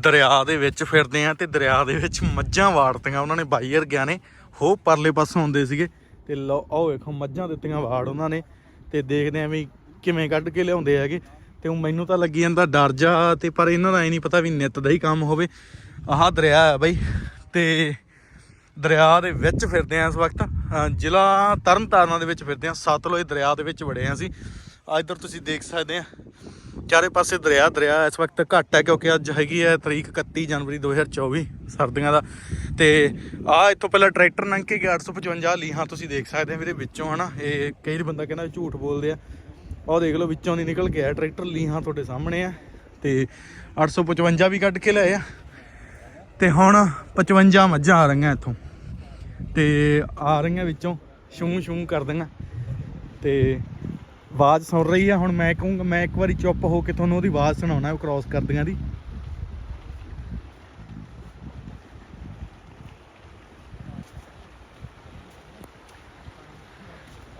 ਦਰਿਆ ਦੇ ਵਿੱਚ ਫਿਰਦੇ ਆ ਤੇ ਦਰਿਆ ਦੇ ਵਿੱਚ ਮੱਝਾਂ ਵਾੜਤੀਆਂ ਉਹਨਾਂ ਨੇ, ਬਾਈ ਗਿਆ ਨੇ। ਹੋ ਪਰਲੇ ਪਾਸੋਂ ਆਉਂਦੇ ਸੀਗੇ ਤੇ ਲਓ ਆਓ ਵੇਖੋ, ਮੱਝਾਂ ਦਿੱਤੀਆਂ ਵਾੜ ਉਹਨਾਂ ਨੇ ਤੇ ਦੇਖਦੇ ਆ ਵੀ ਕਿਵੇਂ ਕੱਢ ਕੇ ਲਿਆਉਂਦੇ ਹੈਗੇ। ਤੇ ਉਹ ਮੈਨੂੰ ਤਾਂ ਲੱਗੀ ਜਾਂਦਾ ਡਰ ਜਾ ਤੇ ਪਰ ਇਹਨਾਂ ਦਾ ਐ ਨਹੀਂ ਪਤਾ ਵੀ ਨਿੱਤ ਦਾ ਹੀ ਕੰਮ ਹੋਵੇ। ਆਹ ਦਰਿਆ ਹੈ ਬਾਈ ਤੇ ਦਰਿਆ ਦੇ ਵਿੱਚ ਫਿਰਦੇ ਆ ਇਸ ਵਕਤ। ਅਹ ਜ਼ਿਲ੍ਹਾ ਤਰਨਤਾਰਨ ਦੇ ਵਿੱਚ ਫਿਰਦੇ ਆ। ਸਤਲੁਜ ਦਰਿਆ ਦੇ ਵਿੱਚ ਵੜੇ ਆ ਅਸੀਂ। ਆ ਇੱਧਰ ਤੁਸੀਂ ਦੇਖ ਸਕਦੇ ਆ। ਚਾਰੇ ਪਾਸੇ ਦਰਿਆ ਦਰਿਆ ਇਸ ਵਕਤ ਘੱਟ ਹੈ ਕਿਉਂਕਿ ਅੱਜ ਹੈਗੀ ਹੈ ਤਰੀਕ 31 ਜਨਵਰੀ 2024 ਸਰਦੀਆਂ ਦਾ। ਤੇ ਆ ਇੱਥੋਂ ਪਹਿਲਾਂ ਟਰੈਕਟਰ ਲੰਘ ਕੇ ਗਿਆ 855 ਲੀਹਾਂ ਤੁਸੀਂ ਦੇਖ ਸਕਦੇ ਆ ਵੀਰੇ ਵਿੱਚੋਂ, ਹਨਾ? ਇਹ ਕਈ ਬੰਦਾ ਕਹਿੰਦਾ ਝੂਠ ਬੋਲਦੇ ਆ। ਆਹ ਦੇਖ ਲਓ ਵਿੱਚੋਂ ਦੀ ਨਿਕਲ ਕੇ ਆਇਆ, ਟਰੈਕਟਰ ਲੀਹਾਂ ਤੁਹਾਡੇ ਸਾਹਮਣੇ ਆ। ਤੇ 855 ਵੀ ਕੱਢ ਕੇ ਲਏ ਆ। ਤੇ ਹੁਣ 55 ਮੱਝਾਂ ਆ ਰਹੀਆਂ ਇੱਥੋਂ। ਤੇ ਆ ਰਹੀਆਂ ਵਿੱਚੋਂ ਛੂੰ ਸ਼ੂ ਕਰਦੀਆਂ ਤੇ ਆਵਾਜ਼ ਸੁਣ ਰਹੀ ਆ, ਹੁਣ ਮੈਂ ਕਹੂੰਗਾ, ਮੈਂ ਇੱਕ ਵਾਰੀ ਚੁੱਪ ਹੋ ਕੇ ਤੁਹਾਨੂੰ ਉਹਦੀ ਆਵਾਜ਼ ਸੁਣਾਉਣਾ, ਉਹ ਕ੍ਰਾਸ ਕਰਦੀਆਂ ਦੀ।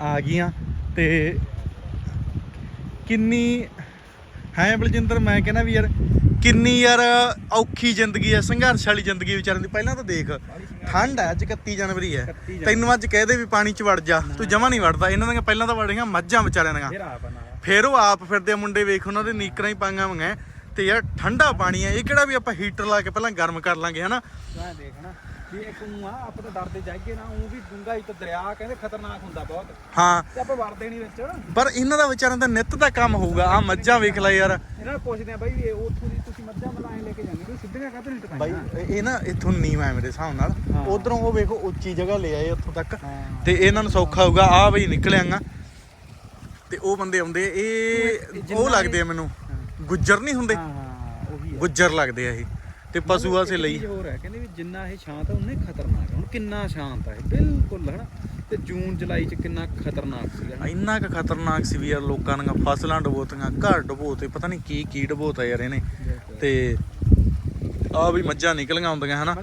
ਆ ਗਈਆਂ ਤੇ ਕਿੰਨੀ, ਹੈ ਬਲਜਿੰਦਰ, ਮੈਂ ਕਹਿੰਦਾ ਵੀ ਯਾਰ, ਕਿੰਨੀ ਯਾਰ ਔਖੀ ਜ਼ਿੰਦਗੀ ਹੈ ਸੰਘਰਸ਼ ਵਾਲੀ ਜ਼ਿੰਦਗੀ ਵਿਚਾਰਨ ਦੀ, ਪਹਿਲਾਂ ਤਾਂ ਦੇਖ। ਠੰਡ ਹੈ ਅੱਜ 31 ਜਨਵਰੀ ਹੈ। ਤੈਨੂੰ ਅੱਜ ਕਹਦੇ ਵੀ ਪਾਣੀ 'ਚ ਵੜ ਜਾ। ਤੂੰ ਜਮਾ ਨਹੀਂ ਵੜਦਾ। ਇਹਨਾਂ ਦੀਆਂ ਪਹਿਲਾਂ ਤਾਂ ਵੜੀਆਂ ਮੱਝਾਂ ਵਿਚਾਰਿਆਂ ਦੀਆਂ। ਫਿਰ ਉਹ ਆਪ ਫਿਰਦੇ ਮੁੰਡੇ ਵੇਖ ਉਹਨਾਂ ਦੇ ਨੀਕਰਾਂ ਹੀ ਪਾਈਆਂ ਹੋਈਆਂ। ਤੇ ਯਾਰ ਠੰਡਾ ਪਾਣੀ ਹੈ ਇਹ ਕਿਹੜਾ ਵੀ ਆਪਾਂ ਹੀਟਰ ਲਾ ਕੇ ਪਹਿਲਾਂ ਗਰਮ ਕਰ ਲਾਂਗੇ ਹਨਾ? ਮੈਂ ਦੇਖਣਾ ਵੀ ਇੱਕ ਨੂੰ ਆ ਆਪਾਂ ਤਾਂ ਡਰਦੇ ਜਾਈਏ ਨਾ ਉਹ ਵੀ ਡੂੰਗਾ ਇੱਕ ਦਰਿਆ ਕਹਿੰਦੇ ਖਤਰਨਾਕ ਹੁੰਦਾ ਬਹੁਤ। ਹਾਂ। ਤੇ ਆਪਾਂ ਵੜਦੇ ਨਹੀਂ ਵਿੱਚ। ਪਰ ਇਹਨਾਂ ਦਾ ਵਿਚਾਰਿਆਂ ਦਾ ਨਿੱਤ ਦਾ ਕੰਮ ਹੋਊਗਾ। ਆ ਮੱਝਾਂ ਵੇਖ ਲੈ ਯਾਰ। ਇਹਨਾਂ ਪੁੱਛਦੇ ਆ ਬਾਈ ਇਹ ਉੱਥੋਂ ਦੀ ਤੁਸੀਂ ਮੱਝਾਂ ਮਲਾਏ ਲੈ ਕੇ ਜਾਂਦੇ ਹੋ ਸਿੱਧੀਆਂ ਕਾਹਤੋਂ ਨਹੀਂ ਬਾਈ ਟਕਾਈਆਂ ਇਹ ਨਾ ਇੱਥੋਂ ਨੀਵਾ ਹੈ ਮੇਰੇ ਹਿਸਾਬ ਨਾਲ। ਉਧਰੋਂ ਉਹ ਵੇਖੋ ਉੱਚੀ ਜਗ੍ਹਾ ਲੈ ਆਏ ਉੱਥੋਂ ਤੱਕ। ਹਾਂ। ਤੇ ਇਹਨਾਂ ਨੂੰ ਸੌਖਾ ਹੋਊਗਾ ਆ ਬਈ ਨਿਕਲਿਆਂਗਾ ਤੇ ਉਹ ਬੰਦੇ ਆਉਂਦੇ ਇਹ ਉਹ ਲੱਗਦੇ ਆ ਮੈਨੂੰ। ਗੁੱਜਰ ਨਹੀਂ ਹੁੰਦੇ? ਹਾਂ ਹਾਂ ਉਹੀ ਹੈ ਗੁੱਜਰ ਲੱਗਦੇ ਆ ਇਹ। ਤੇ ਪਸ਼ੂਆਂ ਸੇ ਇੱਕ ਲਈ ਚੀਜ਼ ਹੋਰ ਹੈ ਕਹਿੰਦੇ ਵੀ ਜਿੰਨਾ ਇਹ ਸ਼ਾਂਤ ਹੈ ਉਨੇ ਖਤਰਨਾਕ ਹੈ ਹੁਣ ਕਿੰਨਾ ਸ਼ਾਂਤ ਹੈ ਇਹ, ਬਿਲਕੁਲ ਹਨਾ? ਤੇ ਜੂਨ ਜੁਲਾਈ ਚ ਕਿੰਨਾ ਖਤਰਨਾਕ ਸੀਗਾ। ਇੰਨਾ ਕੁ ਖਤਰਨਾਕ ਸੀ ਵੀ ਯਾਰ ਲੋਕਾਂ ਦੀਆਂ ਫਸਲਾਂ ਡਬੋਤੀਆਂ ਘਰ ਡਬੋਤੇ ਪਤਾ ਨਹੀਂ ਕੀ ਕੀ ਡਬੋਤਾ ਯਾਰ ਇਹਨੇ। ਤੇ ਆ ਵੀ ਮੱਝਾਂ ਨਿਕਲੀਆਂ ਹੁੰਦੀਆਂ ਹਨਾ?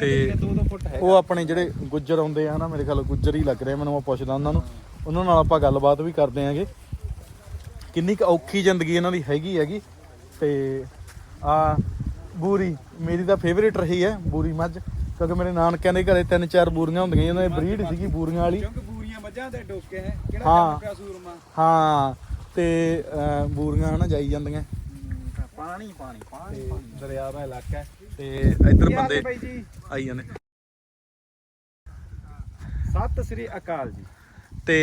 ਤੇ 2-2 ਫੁੱਟ ਹੈ ਉਹ ਆਪਣੇ ਜਿਹੜੇ ਗੁੱਜਰ ਆਉਂਦੇ ਆ ਨਾ ਮੇਰੇ ਖਿਆਲ ਗੁੱਜਰ ਹੀ ਲੱਗ ਰਹੇ ਮੈਨੂੰ ਮੈਂ ਪੁੱਛਦਾ ਉਹਨਾਂ ਨੂੰ। ਉਹਨਾਂ ਨਾਲ ਆਪਾਂ ਗੱਲਬਾਤ ਵੀ ਕਰਦੇ ਆਂਗੇ। ਕਿੰਨੀ ਕੁ ਔਖੀ ਜ਼ਿੰਦਗੀ ਇਹਨਾਂ ਦੀ ਹੈਗੀ ਹੈਗੀ। ਤੇ ਆ ਬੂਰੀ ਮੇਰੀ ਤਾਂ ਫੇਵਰੇਟ ਰਹੀ ਹੈ ਬੂਰੀ ਮੱਝ ਕਿਉਂਕਿ ਮੇਰੇ ਨਾਨਕਿਆਂ ਦੇ ਘਰੇ ਤਿੰਨ ਚਾਰ ਬੂਰੀਆਂ ਹੁੰਦੀਆਂ ਸੀ, ਉਹਨਾਂ ਦੀ ਬਰੀਡ ਸੀਗੀ ਬੂਰੀਆਂ ਵਾਲੀ। ਕਿਉਂਕਿ ਬੂਰੀਆਂ ਮੱਝਾਂ ਦੇ ਡੋਕੇ ਹੈ ਕਿਹੜਾ। ਕੰਮ ਪਿਆ ਸੂਰਮਾ? ਹਾਂ ਤੇ ਬੂਰੀਆਂ ਹਨਾ ਜਾਈ ਜਾਂਦੀਆਂ। ਪਾਣੀ ਪਾਣੀ ਪਾਣੀ ਤੇ ਦਰਿਆ ਦਾ ਇਲਾਕਾ ਹੈ ਤੇ ਇੱਧਰ ਕੀ ਬੰਦੇ ਹੈ ਬਾਈ ਜੀ? ਆਈ ਜਾਂਦੇ। ਸਤਿ ਸ੍ਰੀ ਅਕਾਲ ਜੀ। ਤੇ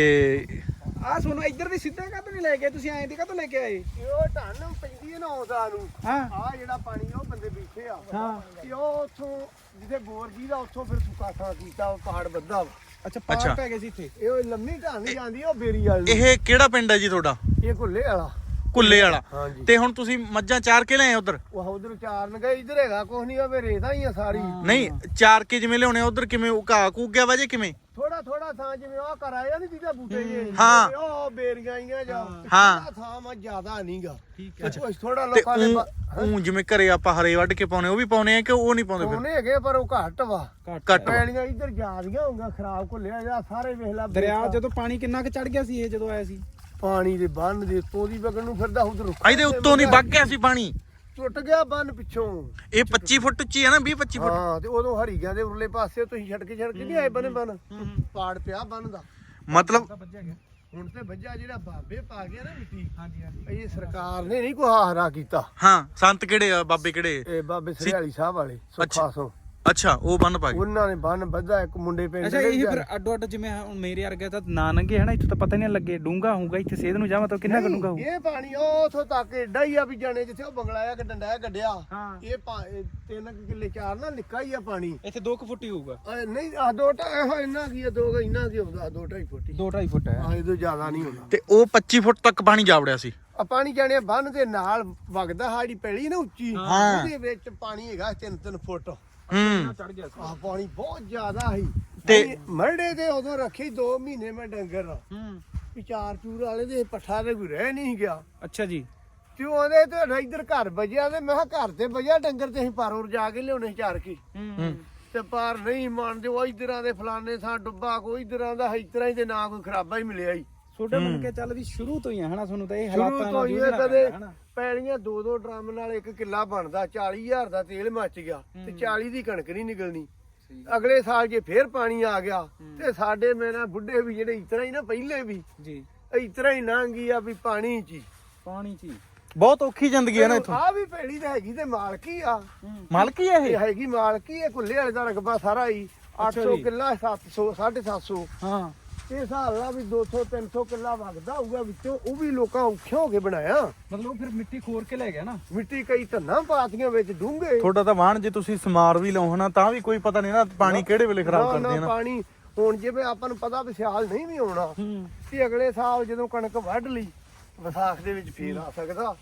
ਆ ਸੁਣੋ ਇੱਧਰ ਦੀ ਸਿੱਧਾ ਕਾਹਤੋਂ ਨਹੀਂ ਲੈ ਗਏ? ਤੁਸੀਂ ਐਂ ਦੀ ਕਾਹਤੋਂ ਲੈ ਕੇ ਆਏ? ਉਹ ਢੰਨ ਪੈਂਦੀ ਹੈ ਨਾ ਉਸਾ ਨੂੰ। ਹਾਂ। ਆ ਜਿਹੜਾ ਪਾਣੀ ਉਹ ਬੰਦੇ ਬੈਠੇ ਆ। ਹਾਂ। ਤੇ ਉਹ ਉੱਥੋਂ ਜਿੱਥੇ ਬੋਰ ਜੀ ਦਾ ਉੱਥੋਂ ਫਿਰ ਸੁੱਕਾ ਥਾਂ ਕੀਤਾ ਉਹ ਪਹਾੜ ਵੱਧਾ ਵਾ। ਅੱਛਾ। ਪਾਰ ਪੈ ਗਏ ਸੀ ਇੱਥੇ? ਇਹ ਲੰਮੀ ਢੰਨ ਜਾਂਦੀ ਉਹ ਬੇਰੀ ਵਾਲੀ। ਇਹ ਕਿਹੜਾ ਪਿੰਡ ਹੈ ਜੀ ਤੁਹਾਡਾ? ਇਹ ਘੁੱਲੇ ਵਾਲਾ। ਕੁੱਲੇ ਵਾਲਾ। ਹਾਂਜੀ। ਤੇ ਹੁਣ ਤੁਸੀਂ ਮੱਝਾਂ ਚਾਰ ਕੇ ਲਿਆਏ ਉਧਰ? ਉਹ ਉਧਰ ਚਾਰਨ ਗਏ ਇੱਧਰ ਹੈਗਾ ਕੁਛ ਨਹੀਂ ਉਹ ਰੇਤਾ ਹੀ ਆ ਸਾਰੀ। ਨਹੀਂ ਚਾਰ ਕੇ ਜਿਵੇਂ ਲਿਆਉਣੇ ਉਧਰ ਕਿਵੇਂ ਉਹ ਘਾਹ ਕੂਕ ਗਿਆ ਵਾ ਜੇ ਕਿਵੇਂ? ਥੋੜਾ ਥੋੜਾ ਥਾਂ ਜਿਵੇਂ ਉਹ ਕਰਾਇਆ ਨਹੀਂ ਜਿਹਦਾ ਬੂਟੇ ਜੇ ਹਾਂ। ਉਹ ਬੇਰੀਆਂ ਆਈਆਂ ਜਾਂ ਹਾਂ। ਥੋੜ੍ਹਾ ਥਾਂ ਮਾ ਜ਼ਿਆਦਾ ਨਹੀਂਗਾ ਠੀਕ ਕੁਛ ਥੋੜਾ ਤੇ ਲੋਕਾਂ ਨੇ ਉਹ ਜਿਵੇਂ ਘਰੇ ਆਪਾਂ ਹਰੇ ਵੱਢ ਕੇ ਪਾਉਣੇ ਉਹ ਵੀ ਪਾਉਣੇ ਆ ਕਿ ਉਹ ਨਹੀਂ ਪਾਉਂਦੇ ਫਿਰ? ਉਹਨੇ ਹੈਗੇ ਪਰ ਉਹ ਘੱਟ ਵਾ। ਘੱਟ। ਵਾ। ਪੈਲੀਆਂ ਇੱਧਰ ਜਾਂਦੀਆਂ ਹੋਊਗਾ ਖਰਾਬ ਘੁੱਲਿਆ ਜਾਂ ਸਾਰੇ ਵੇਖ ਲਾ ਦਰਿਆ ਜਦੋਂ ਪਾਣੀ ਕਿੰਨਾ ਕੁ ਚੜ ਗਿਆ ਸੀ ਇਹ ਜਦੋਂ ਆਇਆ ਸੀ? ਪਾਣੀ ਦੇ ਬੰਨ ਦੇ ਉੱਤੋਂ ਦੀ ਵਗਣ ਨੂੰ ਫਿਰਦਾ ਉਧਰ ਇਹਦੇ ਉੱਤੋਂ ਦੀ ਵਗ ਗਿਆ ਸੀ ਪਾਣੀ। ਟੁੱਟ ਗਿਆ ਬੰਨ ਪਿੱਛੋਂ। ਇਹ 25 ਫੁੱਟ ਉੱਚੀ ਹੈ ਨਾ 20 25 ਫੁੱਟ। ਹਾਂ ਤੇ ਉਦੋਂ ਹਰੀਆਂ ਦੇ ਉਰਲੇ ਪਾਸੇ ਤੁਸੀਂ ਛੜਕੇ ਛੜਕੇ ਨਹੀਂ ਆਏ ਬੰਨ ਬੰਨ? ਪਾੜ ਪਿਆ ਬੰਨ ਦਾ। ਮਤਲਬ ਗਿਆ। ਹੁਣ ਤੇ ਵੱਜਾ ਜਿਹੜਾ ਬਾਬੇ ਪਾ ਗਿਆ ਨਾ ਮਿੱਟੀ। ਹਾਂਜੀ ਹਾਂਜੀ। ਇਹ ਸਰਕਾਰ ਨੇ ਨਹੀਂ ਕੋਈ ਹਾਰਾ ਕੀਤਾ। ਹਾਂ ਸੰਤ ਕਿਹੜੇ ਆ? ਬਾਬੇ ਕਿਹੜੇ? ਇਹ ਬਾਬੇ ਸਰਿਆਲੀ ਸਾਹਿਬ ਵਾਲੇ ਸੁੱਖਾ ਸੋ। ਅੱਛਾ ਉਹ ਬੰਨ ਪਾ ਗਏ। ਉਹਨਾਂ ਨੇ ਬੰਨ ਵੱਧਾ ਇੱਕ ਮੁੰਡੇ ਪਿੰਡ ਅੱਛਾ ਇਹ ਫਿਰ ਅੱਡੋ ਅੱਡ ਜਿਵੇਂ ਹੁਣ ਮੇਰੇ ਵਰਗੇ ਤਾਂ ਨਾ ਨੰਗੇ ਹੈ ਨਾ ਇੱਥੋਂ ਤਾਂ ਪਤਾ ਨਹੀਂ ਲੱਗੇ ਡੂੰਗਾ ਹੋਊਗਾ ਇੱਥੇ ਸੇਧ ਨੂੰ ਜਾਵਾਂ ਤਾਂ ਕਿੰਨਾ ਕੁ ਡੂੰਗਾ ਹੋਊ? ਇਹ ਪਾਣੀ ਉਹ ਉਥੋਂ ਤੱਕ ਏਡਾ ਹੀ ਆ ਵੀ ਜਾਣੇ ਜਿੱਥੇ ਉਹ ਬੰਗਲਾ ਆ ਕਿ ਡੰਡਾ ਆ ਗੱਡਿਆ ਹਾਂ ਇਹ ਤਿੰਨ ਕੁ ਕਿੱਲੇ ਚਾਰ ਨਾ ਨਿੱਕਾ ਹੀ ਆ ਪਾਣੀ। ਇੱਥੇ 2 ਫੁੱਟ ਹੀ ਹੋਊਗਾ। ਨਹੀਂ ਆ ਦੋ ਢਾਈ ਇਹੋ ਇੰਨਾ ਕੀ ਆ ਦੋ ਕੁ ਇੰਨਾ ਕੀ ਹੁੰਦਾ ਦੋ ਢਾਈ ਫੁੱਟ 2 2.5 ਫੁੱਟ ਹੈ। ਆ ਇਹ ਤੋਂ ਜ਼ਿਆਦਾ ਨਹੀਂ ਹੁੰਦਾ ਤੇ ਉਹ 25 ਫੁੱਟ ਤੱਕ ਪਾਣੀ ਜਾ ਵੜਿਆ ਸੀ। ਆ ਪਾਣੀ ਜਾਣੇ ਬੰਨ ਦੇ ਨਾਲ ਵਗਦਾ ਸਾਡੀ ਪੈਲੀ ਨਾ ਉੱਚੀ। ਹਾਂ। ਉਹਦੇ ਵਿੱਚ ਪਾਣੀ ਹੈਗਾ ਤਿੰਨ ਤਿੰਨ ਫੁੱਟ। ਹੂੰ। ਚੜ ਗਿਆ ਸੀ। ਆ ਪਾਣੀ ਬਹੁਤ ਜ਼ਿਆਦਾ ਸੀ। ਤੇ- ਅਸੀਂ ਮਰੜੇ ਤੇ ਉਦੋਂ ਰੱਖੀ 2 ਮਹੀਨੇ ਮੈਂ ਡੰਗਰ ਹੂੰ। ਵੀ ਚਾਰ ਚੂਰ ਵਾਲੇ ਦੇ ਪੱਠਾ ਤੇ ਕੋਈ ਰਹਿ ਨਹੀਂ ਗਿਆ। ਅੱਛਾ ਜੀ। ਤੇ ਉਹਦੇ ਤੇ ਇੱਧਰ ਘਰ ਵਜਿਆ ਤੇ ਮੈਂ ਕਿਹਾ ਘਰ ਤੇ ਵਜਿਆ ਡੰਗਰ ਤੇ ਅਸੀਂ ਪਰੋਰ ਜਾ ਕੇ ਲਿਆਉਣੇ ਚਾਰ ਕੇ। ਹੂੰ। ਤੇ ਪਰ ਨਹੀਂ ਮੰਨਦੇ ਉਹ ਇਧਰਾਂ ਦੇ ਫਲਾਣੇ ਥਾਂ ਡੁੱਬਾ ਕੋਈ ਇਧਰਾਂ ਦਾ ਇਧਰਾਂ ਹੀ ਤੇ ਨਾ ਕੋਈ ਖਰਾਬਾ ਹੀ ਮਿਲਿਆ ਹੀ ਤੁਹਾਡੇ ਮੰਨ ਕੇ ਚੱਲ ਵੀ ਸ਼ੁਰੂ ਤੋਂ ਹੀ ਆ ਹਨਾ? ਤੁਹਾਨੂੰ ਤਾਂ ਇਹ ਸ਼ੁਰੂ ਹਾਲਾਤਾਂ ਤੋਂ ਹੀ ਇਹ ਜੂਝਣਾ ਕਦੇ ਪੈਲੀਆਂ ਦੋ ਦੋ ਡਰਮ ਨਾਲ ਇੱਕ ਕਿੱਲਾ ਬਣਦਾ 40000 ਦਾ ਤੇਲ ਮੱਚ ਗਿਆ ਤੇ 40 ਦੀ ਕਣਕ ਨਹੀਂ ਨਿਕਲਣੀ। ਅਗਲੇ ਸਾਲ ਜੇ ਫੇਰ ਪਾਣੀ ਆ ਗਿਆ ਤੇ ਸਾਡੇ ਮੇਰਾ ਬੁੱਢੇ ਵੀ ਜਿਹੜੇ ਇਤਰਾ ਹੀ ਨਾ ਪਹਿਲੇ ਵੀ ਜੀ। ਇਤਰਾ ਹੀ ਲੰਘੀ ਆ ਵੀ ਪਾਣੀ ਚ ਹੀ। ਪਾਣੀ ਚ ਹੀ। ਬਹੁਤ ਔਖੀ ਜ਼ਿੰਦਗੀ ਹੈ ਨਾ ਇੱਥੋਂ। ਆ ਵੀ ਪੈਲੀ ਤਾਂ ਹੈਗੀ ਤੇ ਮਾਲਕੀ ਆ। ਮਾਲਕੀ ਹੈ ਇਹ? ਹੈਗੀ ਮਾਲਕੀ ਇਹ ਕੁੱਲੇ ਵਾਲੇ ਦਾ ਰਕਬਾ ਸਾਰਾ ਹੀ। 800 ਜੀ। ਕਿੱਲਾ 700 750 ਹਾਂ। ਇਹ ਹਿਸਾਬ ਨਾਲ ਵੀ 200 300 ਕਿੱਲਾ ਵਗਦਾ ਹੋਊਗਾ ਵਿੱਚੋਂ ਉਹ ਵੀ ਲੋਕਾਂ ਔਖੇ ਹੋ ਕੇ ਬਣਾਇਆ। ਮਤਲਬ ਉਹ ਫਿਰ ਮਿੱਟੀ ਖੋਰ ਕੇ ਲੈ ਗਿਆ ਨਾ। ਮਿੱਟੀ ਕਈ ਧੰਨਾ ਪਾਤੀਆਂ ਵਿੱਚ ਡੂੰਘੇ। ਤੁਹਾਡਾ ਤਾਂ ਵਾਹਣ ਜੇ ਤੁਸੀਂ ਸਮਾਰ ਵੀ ਲਾਓ ਹਨਾ ਤਾਂ ਵੀ ਕੋਈ ਪਤਾ ਨਹੀਂ ਨਾ ਪਾਣੀ ਕਿਹੜੇ ਵੇਲੇ ਖਰਾਬ ਕਰਦੇ ਨਾ। ਪਾਣੀ ਹੁਣ ਜਿਵੇਂ ਆਪਾਂ ਨੂੰ ਪਤਾ ਵੀ ਸਿਆਲ ਨਹੀਂ ਵੀ ਆਉਣਾ ਤੇ ਅਗਲੇ ਸਾਲ ਜਦੋਂ ਕਣਕ ਵੱਢ ਲਈ ਵਿਸਾਖ ਦੇ ਵਿੱਚ ਫੇਰ ਆ ਸਕਦਾ।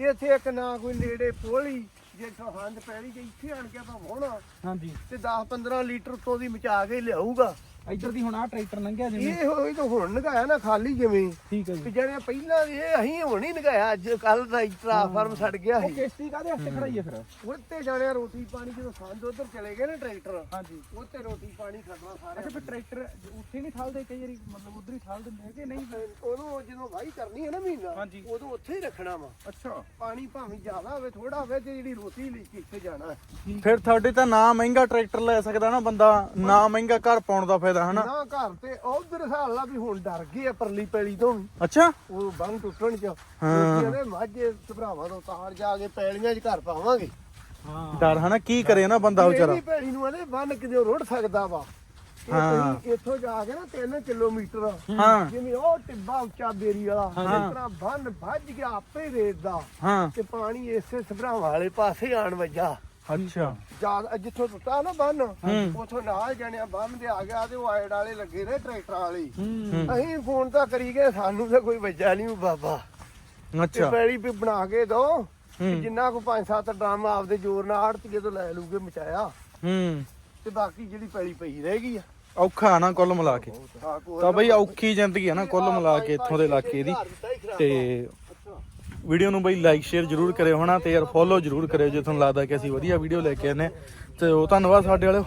ਇੱਥੇ ਇੱਕ ਨਾ ਕੋਈ ਨੇੜੇ ਪੋਲੀ ਜੇ ਹੰਦ ਪੈਣੀ ਜੇ ਇੱਥੇ ਆਣ ਕੇ ਆਪਾਂ ਵਾਹੁਣਾ ਹਾਂਜੀ। ਤੇ 10 15 ਲੀਟਰ ਤੋਂ ਦੀ ਮਚਾ ਕੇ ਲਿਆਊਗਾ। ਇੱਧਰ ਦੀ ਹੁਣ ਆ ਟਰੈਕਟਰ ਲੰਘਿਆ ਜਿਵੇਂ। ਇਹ ਹੋਈ ਤਾਂ ਹੁਣ ਨਗਾਇਆ ਨਾ ਖਾਲੀ ਜਿਵੇਂ। ਠੀਕ ਹੈ ਤੇ ਜੀ ਜਿਹੜੇ ਪਹਿਲਾਂ ਦੇ ਇਹ ਅਸੀਂ ਹੁਣ ਹੀ ਨਗਾਇਆ ਅੱਜ ਕੱਲ ਦਾ ਟਰਾਫਾਰਮ ਸੜ ਗਿਆ ਉਹ ਸੀ। ਕਿਸ਼ਤੀ ਕਾਦੇ ਵਾਸਤੇ ਖੜਾਈ ਹੈ ਫਿਰ? ਉੱਤੇ ਜਾਣਿਆ ਰੋਟੀ ਪਾਣੀ ਜਦੋਂ ਸੰਦ ਉਧਰ ਚਲੇ ਗਏ ਨਾ ਟਰੈਕਟਰ ਹਾਂਜੀ। ਉੱਤੇ ਰੋਟੀ ਪਾਣੀ ਖੜਨਾ ਅੱਛਾ ਸਾਰੇ ਫਿਰ ਟਰੈਕਟਰ ਉੱਥੇ ਨਹੀਂ ਠਾਲਦੇ ਕਈ ਵਾਰੀ ਮਤਲਬ ਉਧਰ ਹੀ ਠਾਲ ਦਿੰਦੇ ਕਿ ਨਹੀਂ ਉਹਨੂੰ ਜਦੋਂ ਵਾਹੀ ਕਰਨੀ ਹੈ ਨਾ ਮਹੀਨਾ ਹਾਂਜੀ। ਉਦੋਂ ਉੱਥੇ ਹੀ ਰੱਖਣਾ ਵਾ। ਅੱਛਾ। ਪਾਣੀ ਭਾਵੇਂ ਜ਼ਿਆਦਾ ਹੋਵੇ ਥੋੜਾ ਹੋਵੇ ਤੇ ਜਿਹੜੀ ਰੋਟੀ ਲਈ ਕੇ ਇੱਥੇ ਜਾਣਾ। ਫਿਰ ਤੁਹਾਡੇ ਤਾਂ ਨਾ ਮਹਿੰਗਾ ਟਰੈਕਟਰ ਲੈ ਸਕਦਾ ਨਾ ਬੰਦਾ ਨਾ ਮਹਿੰਗਾ ਘਰ ਪਾਉਣ ਦਾ ਫਾਇਦਾ ਹਨਾ? ਨਾ ਘਰ ਤੇ ਉਧਰ ਹਿਸਾਬ ਲਾ ਵੀ ਹੁਣ ਡਰ ਗਏ ਆ ਪਰਲੀ ਪੈਲੀ ਤੋਂ ਵੀ। ਅੱਛਾ। ਉਹ ਬੰਨ ਟੁੱਟਣ ਚ। ਹਾਂ। ਮਾਝੇ ਤੋਂ ਜਾ ਕੇ ਪੈਲੀਆਂ 'ਚ ਘਰ ਪਾਵਾਂਗੇ। ਹਾਂ। ਡਰ ਹਨਾ? ਕੀ ਕਰੇ ਨਾ ਬੰਦਾ ਵਿਚਾਰਾ? ਇਹਦੀ ਪੈਲੀ ਨੂੰ ਆਲੇ ਬੰਨ ਕਿਤੇ ਰੁੜ ਸਕਦਾ ਵਾ। ਇਹ ਹਾਂ। ਤੁਸੀਂ ਇੱਥੋਂ ਜਾ ਕੇ ਨਾ 3 ਕਿਲੋਮੀਟਰ ਹਾਂ। ਜਿਵੇਂ ਉਹ ਟਿੱਬਾ ਉੱਚਾ ਬੇਰੀ ਵਾਲਾ। ਇਸ ਤਰ੍ਹਾਂ ਬੰਨ ਭੱਜ ਗਿਆ ਆਪੇ ਰੇਤ ਹਾਂ। ਤੇ ਪਾਣੀ ਇਸੇ ਸਭਰਾਵਾਂ ਵਾਲੇ ਪਾਸੇ ਆਣ ਵੱਜਾ। ਅੱਛਾ। ਜਦ ਜਿੱਥੋਂ ਟੁੱਟਾ ਨਾ ਬੰਨ ਹੂੰ। ਉਥੋਂ ਨਾਲ ਜਾਣਿਆ ਬੰਨ ਤੇ ਆ ਗਿਆ ਤੇ ਉਹ ਆਇਡ ਵਾਲੇ ਲੱਗੇ ਨੇ ਟਰੈਕਟਰ ਵਾਲੇ। ਹੂੰ। ਅਸੀਂ ਫੋਨ ਤਾਂ ਕਰੀ ਗਏ ਸਾਨੂੰ ਤਾਂ ਕੋਈ ਵੱਜਾ ਨਹੀਂ ਬਾਬਾ। ਤੇ ਅੱਛਾ। ਪੈਲੀ ਵੀ ਬਣਾ ਕੇ ਦੋ ਹੂੰ। ਜਿੰਨਾ ਕੋ ਪੰਜ ਸੱਤ ਡਰਮ ਆਪਦੇ ਜ਼ੋਰ ਨਾਲ ਆੜਤੀ ਜਦੋਂ ਲੈ ਲੂਗੇ ਮਚਾਇਆ। ਹੂੰ। ਤੇ ਬਾਕੀ ਜਿਹੜੀ ਪੈਲੀ ਪਈ ਰਹੇਗੀ ਆ। ਔਖਾ ਨਾ ਕੁੱਲ ਮਿਲਾ ਕੇ। ਹਾਂ, ਕੋਈ ਤਾਂ ਬਈ ਔਖੀ ਜ਼ਿੰਦਗੀ ਹੈ ਨਾ ਕੁੱਲ ਮਿਲਾ ਕੇ ਇੱਥੋਂ ਦੇ ਇਲਾਕੇ ਦੀ। ਤੇ ਵੀਡੀਓ ਨੂੰ ਬਈ ਲਾਈਕ ਸ਼ੇਅਰ ਜਰੂਰ ਕਰਿਓ ਹਨਾ ਤੇ ਯਾਰ ਫੋਲੋ ਜਰੂਰ ਕਰਿਓ ਜੇ ਤੁਹਾਨੂੰ ਲੱਗਦਾ ਕਿ ਅਸੀਂ ਵਧੀਆ ਵੀਡੀਓ ਲੈ ਕੇ ਆਨੇ ਤੇ ਉਹ ਧੰਨਵਾਦ ਸਾਡੇ ਵਾਲਿਓ।